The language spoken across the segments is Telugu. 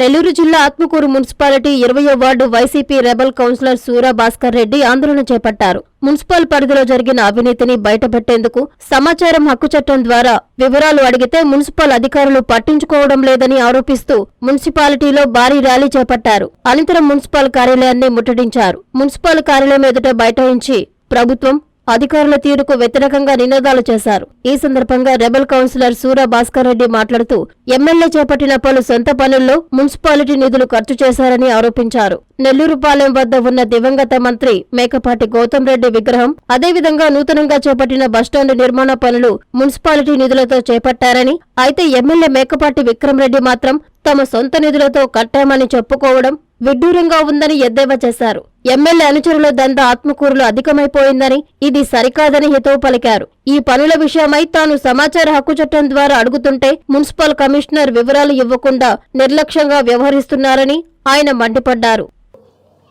నెల్లూరు జిల్లా ఆత్మకూరు మున్సిపాలిటీ ఇరవయో ward YCP rebel councillor Sura Bhaskar Reddy ఆందోళన చేపట్టారు. మున్సిపల్ పరిధిలో జరిగిన అవినీతిని బయటపెట్టేందుకు సమాచారం హక్కు చట్టం ద్వారా వివరాలు అడిగితే మున్సిపల్ అధికారులు పట్టించుకోవడం లేదని ఆరోపిస్తూ మున్సిపాలిటీలో భారీ ర్యాలీ చేపట్టారు. అనంతరం మున్సిపల్ కార్యాలయాన్ని ముట్టడించారు. మున్సిపల్ కార్యాలయం ఎదుట బైఠాయించి ప్రభుత్వం అధికారుల తీరుకు వ్యతిరేకంగా నినాదాలు చేశారు. ఈ సందర్భంగా రెబల్ కౌన్సిలర్ సూరా భాస్కర్ రెడ్డి మాట్లాడుతూ ఎమ్మెల్యే చేపట్టిన పలు సొంత పనుల్లో మున్సిపాలిటీ నిధులు ఖర్చు చేశారని ఆరోపించారు. నెల్లూరుపాలెం వద్ద ఉన్న దివంగత మంత్రి మేకపాటి గౌతమ్ రెడ్డి విగ్రహం అదేవిధంగా నూతనంగా చేపట్టిన బస్టాండ్ నిర్మాణ పనులు మున్సిపాలిటీ నిధులతో చేపట్టారని అయితే ఎమ్మెల్యే మేకపాటి విక్రమ్ రెడ్డి మాత్రం తమ సొంత నిధులతో కట్టామని చెప్పుకోవడం విడ్డూరంగా ఉందని ఎద్దేవా చేశారు. ఎమ్మెల్యే అనుచరుల దండ ఆత్మకూరులో అధికమైపోయిందని ఇది సరికాదని హితవు పలికారు. ఈ పనుల విషయమై తాను సమాచార హక్కు చట్టం ద్వారా అడుగుతుంటే మున్సిపల్ కమిషనర్ వివరాలు ఇవ్వకుండా నిర్లక్ష్యంగా వ్యవహరిస్తున్నారని ఆయన మండిపడ్డారు.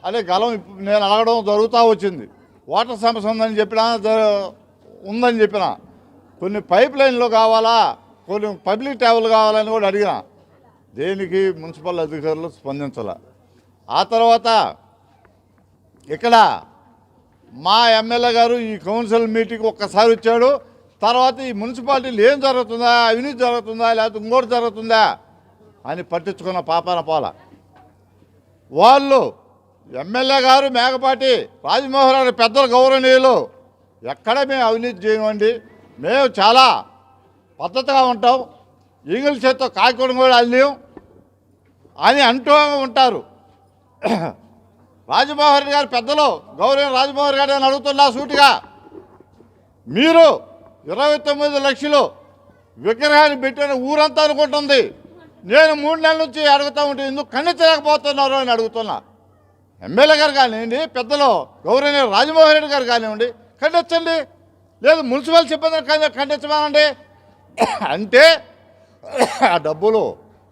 అదే గలం నేను అడగడం జరుగుతూ వచ్చింది. వాటర్ సమస్య ఉందని చెప్పినా ఉందని చెప్పిన కొన్ని పైప్ లైన్లు కావాలా కొన్ని పబ్లిక్ ట్రావెల్ కావాలని కూడా అడిగిన దేనికి మున్సిపల్ అధికారులు స్పందించాల. ఆ తర్వాత ఇక్కడ మా ఎమ్మెల్యే గారు ఈ కౌన్సిల్ మీటింగ్ ఒక్కసారి వచ్చాడు. తర్వాత ఈ మున్సిపాలిటీలు ఏం జరుగుతుందా అవినీతి జరుగుతుందా లేకపోతే ఇంకోటి జరుగుతుందా అని పట్టించుకున్న పాపాన పోల. వాళ్ళు ఎమ్మెల్యే గారు మేకపాటి రాజమోహన్ గారి పెద్దలు గౌరవనీయులు ఎక్కడ మేము అవినీతి చేయమండి? మేము చాలా పద్ధతిగా ఉంటాం. ఈగల చేత్తో కాయకూడదు కూడా అల్లేం అని అంటూ ఉంటారు. రాజమోహన్ రెడ్డి గారు పెద్దలు గౌరవ రాజమోహన్ గారు అని అడుగుతున్నా సూటిగా. మీరు ఇరవై తొమ్మిది లక్షలు విగ్రహాన్ని పెట్టిన ఊరంతా అనుకుంటుంది. నేను మూడు నెలల నుంచి అడుగుతూ ఉంటే ఎందుకు ఖండించలేకపోతున్నారు అని అడుగుతున్నా. ఎమ్మెల్యే గారు కానివ్వండి పెద్దలు గౌరవనీయ రాజమోహన్ రెడ్డి గారు కానివ్వండి ఖండించండి లేదు మున్సిపల్ సిబ్బంది ఖండి- ఖండించమనండి అంటే ఆ డబ్బులు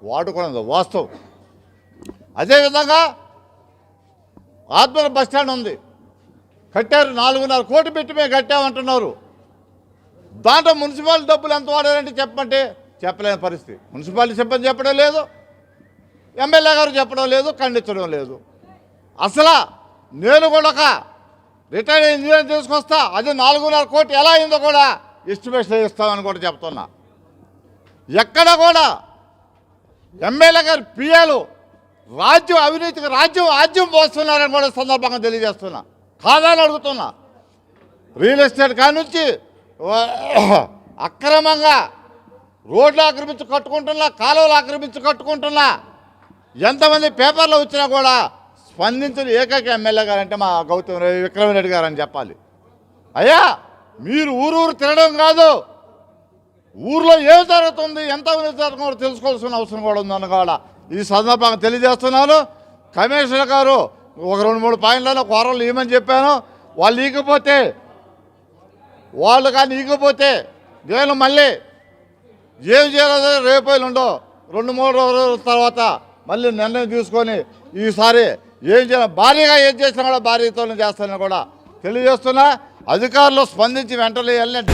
వాడుకున్నది వాస్తవం. అదేవిధంగా ఆత్మల బస్ స్టాండ్ ఉంది. కట్టారు నాలుగున్నర కోటి పెట్టి మేము కట్టామంటున్నారు. దాంట్లో మున్సిపాలిటీ డబ్బులు ఎంత వాడారంటే చెప్పమంటే చెప్పలేని పరిస్థితి. మున్సిపాలిటీ చెప్పని చెప్పడం లేదు. ఎమ్మెల్యే గారు చెప్పడం లేదు ఖండించడం లేదు. అసలు నేను కూడా ఒక రిటైర్డ్ ఇంజనీర్ తీసుకొస్తా అది నాలుగున్నర కోటి ఎలా అయిందో కూడా ఎస్టిమేషన్ ఇస్తామని కూడా చెప్తున్నా. ఎక్కడ కూడా ఎమ్మెల్యే గారు పిఏలు రాజ్యం అవినీతికి రాజ్యం రాజ్యం పోస్తున్నారని కూడా సందర్భంగా తెలియజేస్తున్నా. కాదని అడుగుతున్నా. రియల్ ఎస్టేట్ కానుంచి అక్రమంగా రోడ్లు ఆక్రమించి కట్టుకుంటున్నా కాలువలు ఆక్రమించి కట్టుకుంటున్నా ఎంతమంది పేపర్లు వచ్చినా కూడా స్పందించిన ఏకైక ఎమ్మెల్యే గారు అంటే మా గౌతమ్ విక్రమరెడ్డి గారు అని చెప్పాలి. అయ్యా మీరు ఊరు ఊరు కాదు ఊర్లో ఏం జరుగుతుంది ఎంత జరుగుతుందో తెలుసుకోవాల్సిన అవసరం కూడా ఉందని కూడా ఈ సందర్భంగా తెలియజేస్తున్నాను. కమిషనర్ గారు ఒక రెండు మూడు పాయింట్లను కూరలు ఇవ్వమని చెప్పాను. వాళ్ళు ఈకపోతే వాళ్ళు కానీ ఈకపోతే నేను మళ్ళీ ఏం చేయాలో రేపు ఉండో రెండు మూడు రోజుల తర్వాత మళ్ళీ నిర్ణయం తీసుకొని ఈసారి ఏం చేయాలి భారీగా ఏం చేసినా కూడా భారీతోనే చేస్తానని కూడా తెలియజేస్తున్నా. అధికారులు స్పందించి వెంటనే వెళ్ళండి.